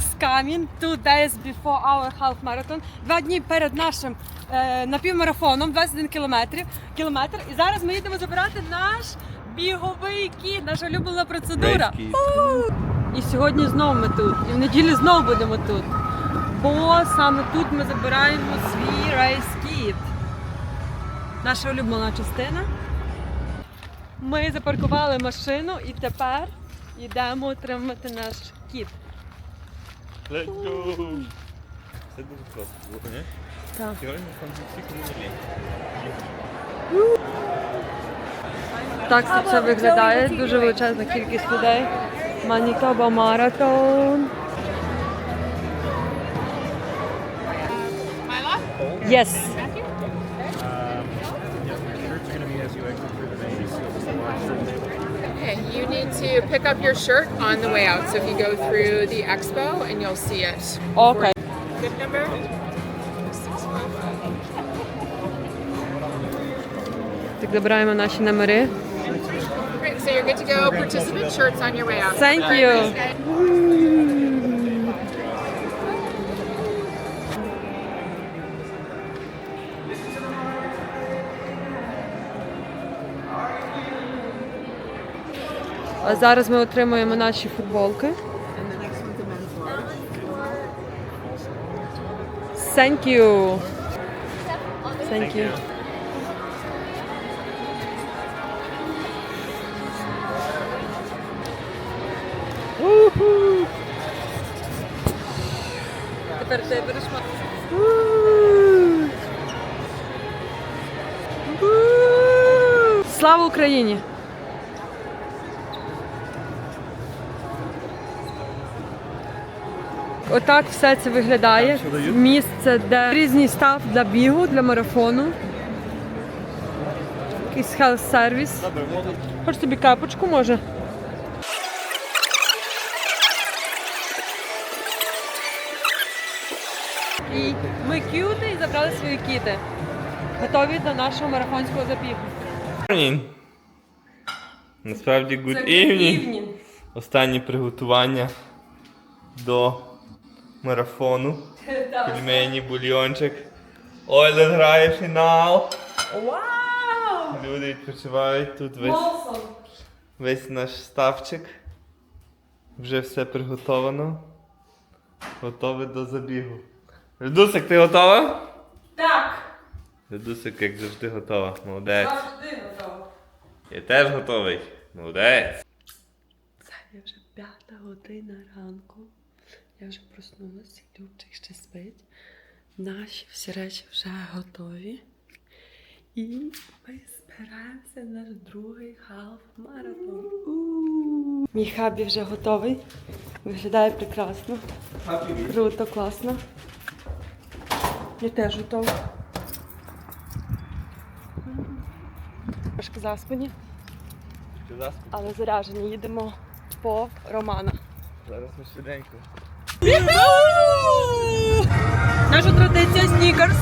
is coming. Two days before our half marathon. Два дні перед нашим е, напівмарафоном, 21 кілометрів, кілометр. І зараз ми їдемо забирати наш біговий кіт, наша улюблена процедура. У! І сьогодні знову ми тут. І в неділю знову будемо тут. Бо саме тут ми забираємо свій рейс-кіт. Наша улюблена частина. Ми запаркували машину і тепер йдемо отримати наш кіт. Let's go! Це дуже просто було, ні? Так. Сьогодні там всі кому Так це все виглядає. Дуже величезна кількість людей. Манітоба маратон. Yes. need to pick up your shirt on the way out. So if you go through the expo and you'll see it. Окей. Good number? Так забираємо наші номери. Great. So you're good to go. Participant shirts on your way out. Thank you. А зараз ми отримуємо наші футболки. Thank you. Thank you. Тепер ти береш. Слава Україні! Отак все це виглядає. Місце, де різний став для бігу, для марафону. Якийсь health сервіс. Хочеш тобі капочку може? І ми кюти і забрали свої кіти. Готові до нашого марафонського забігу. Насправді good evening. Останні приготування до марафону. Пельмені, бульйончик. Ойлер грає фінал. Вау! Люди відпочивають тут весь, весь наш ставчик. Вже все приготовано. Готове до забігу. Редусик, ти готова? Так! Редусик, як завжди, готова. Молодець. Завжди готова. Я теж готовий. Молодець. Це є вже п'ята година ранку. Я вже проснулася, Любчик ще спить. Наші всі речі вже готові. І ми збираємося на наш другий халф-марафон. У. Мій хабі вже готовий. Виглядає прекрасно. Круто, класно. Я теж готова. Трошки заспані, але заряжені. Їдемо по Романа. Зараз ми швиденько. Наша традиція снікерс.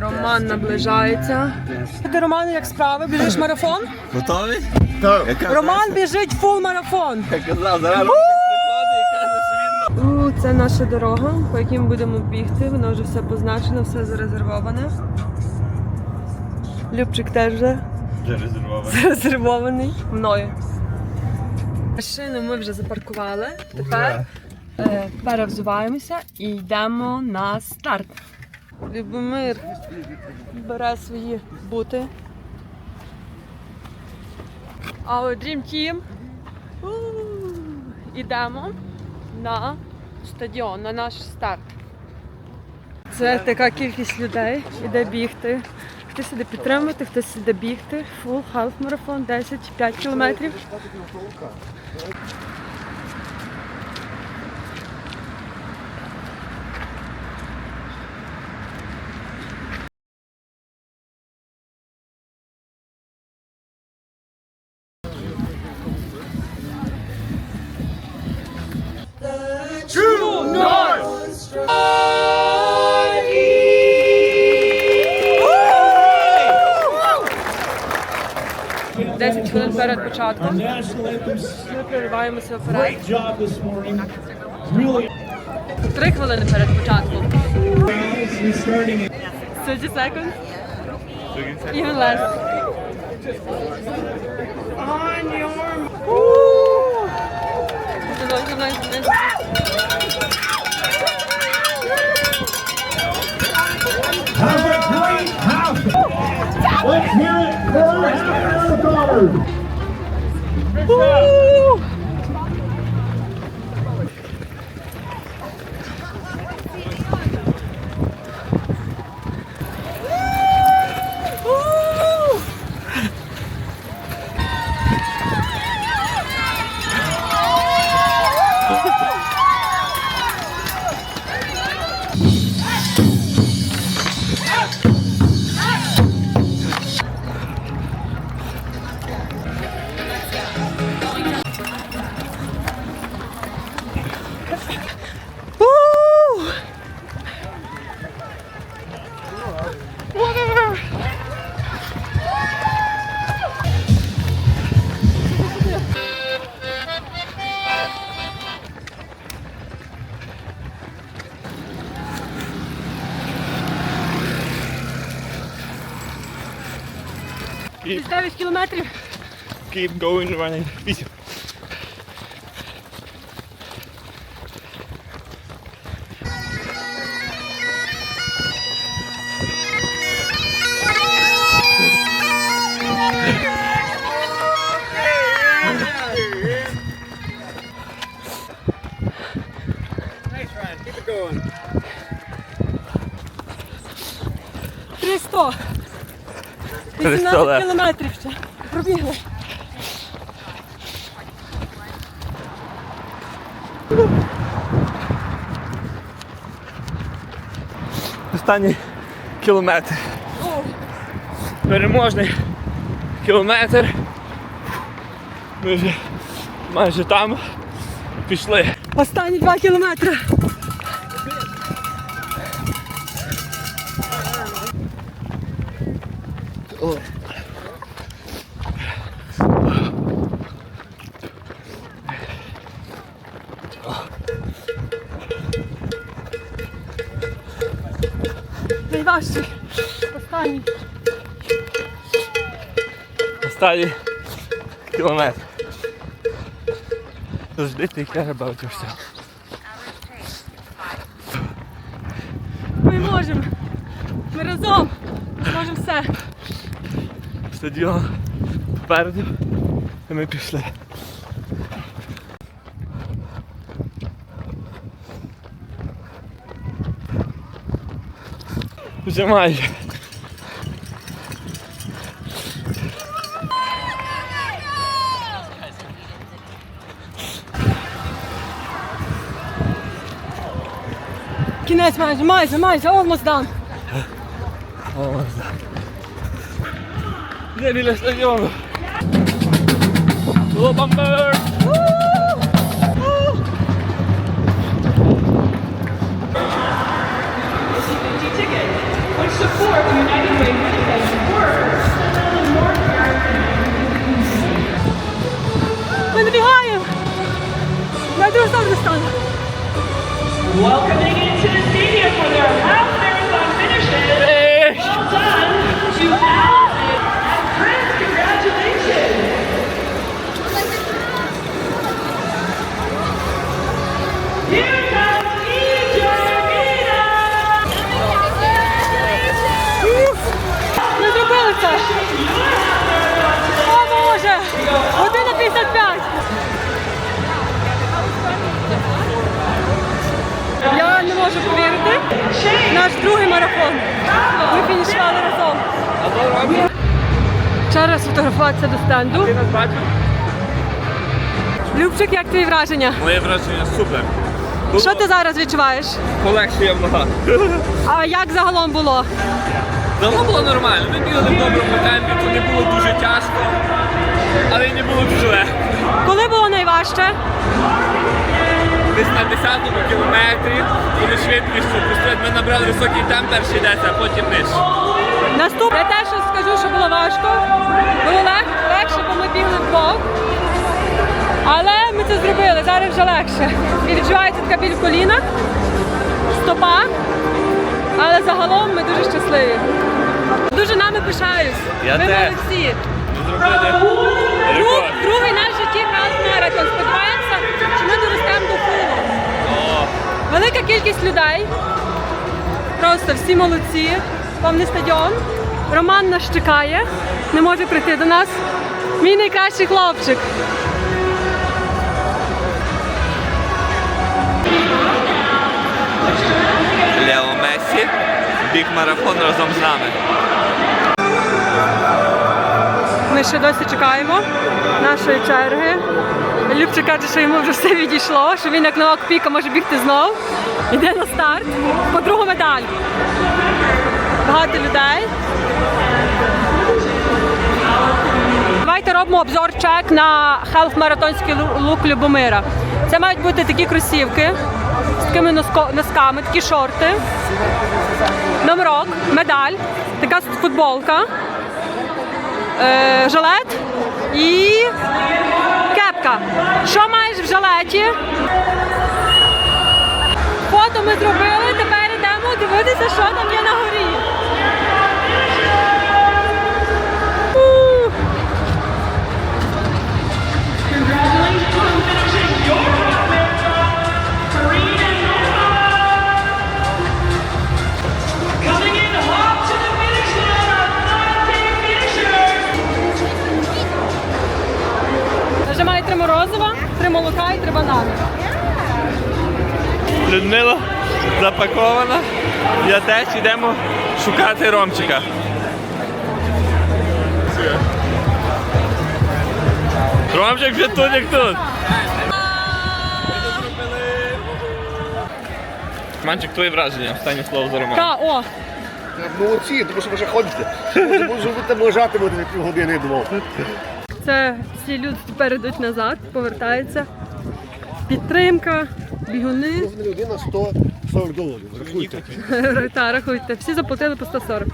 Роман наближається. Ти Роман, як справи? Біжиш марафон? Готовий? Роман біжить фул марафон. Я казав, зараз Це наша дорога, по якій ми будемо бігти. Воно вже все позначено, все зарезервоване. Любчик теж вже вже резервований. зарезервований мною. Машину ми вже запаркували. Тепер е, перевзуваємося і йдемо на старт. Любомир бере свої бути. Our Dream Team. У, Ідемо на стадіон, на наш старт. Це така кількість людей іде бігти. Хтось іде підтримувати, хтось іде бігти. Фул халф марафон 10-5 кілометрів. Хвилин перед початком. Ми прориваємося вперед. Три хвилини перед початком. 30 seconds. Even less. Давай, давай, давай. Uh! 9 кілометрів. keep going, running. Вісім. Триста. 300 18 кілометрів ще. Пробігли. Останній кілометр. Переможний кілометр. Ми вже майже там пішли. Останні 2 кілометри. Найважчий. Останній. Останній кілометр. Завжди ти care about yourself. Ми можемо. Ми разом. Можемо все. Стадіон попереду. І ми пішли. Вже майже. Кінець майже, майже, майже, almost done. Де біля стадіону? О, бамбер! Ми добігаємо. Я дуже добре стану. Welcoming Раз фотографуватися до стенду. Ти нас бачив? Любчик, як твої враження? Моє враження супер. Що ти зараз відчуваєш? Полегшує в ногах. А як загалом було? Давно було нормально. Ми бігали в доброму темпі, то не було дуже тяжко, але й не було дуже легко. Коли було найважче? Десь на 10-му кілометрі вони швидкістю. Ми набрали високий темп перший десь, а потім нижче. Наступне я теж скажу, що було важко. Було лег, легше, бо ми бігли вдвох. Але ми це зробили, зараз вже легше. І відчувається така біль в колінах, стопа. Але загалом ми дуже щасливі. Дуже нами пишаюсь. Я ми теж. молодці. Зробили Друг, другий наш житті half маратон. Сподіваємося, що ми доростемо до фулу. О, Велика кількість людей. Просто всі молодці. Повний стадіон. Роман нас чекає, не може прийти до нас. Мій найкращий хлопчик. Лео Месі біг марафон разом з нами. Ми ще досі чекаємо нашої черги. Любчик каже, що йому вже все відійшло, що він як новак піка може бігти знов. Іде на старт по другу медаль. Багато людей. Давайте робимо обзор чек на хелф маратонський лук Любомира. Це мають бути такі кросівки з такими носками, такі шорти. Номерок, медаль, така футболка е, жилет і Що маєш в жилеті? Фото ми зробили, тепер йдемо дивитися, що там є на горі. Молока і три банани. Людмила запакована. Я теж йдемо шукати Ромчика. Ромчик вже тут, як тут. Манчик, твої враження. Останнє слово за Романом. Та, о, Молодці, тому що ви вже ходите. Тому ви там лежати будете півгодини думав. це всі люди тепер йдуть назад, повертаються. Підтримка, бігуни. Кожна людина 140 доларів. Рахуйте. Та, рахуйте, всі заплатили по 140.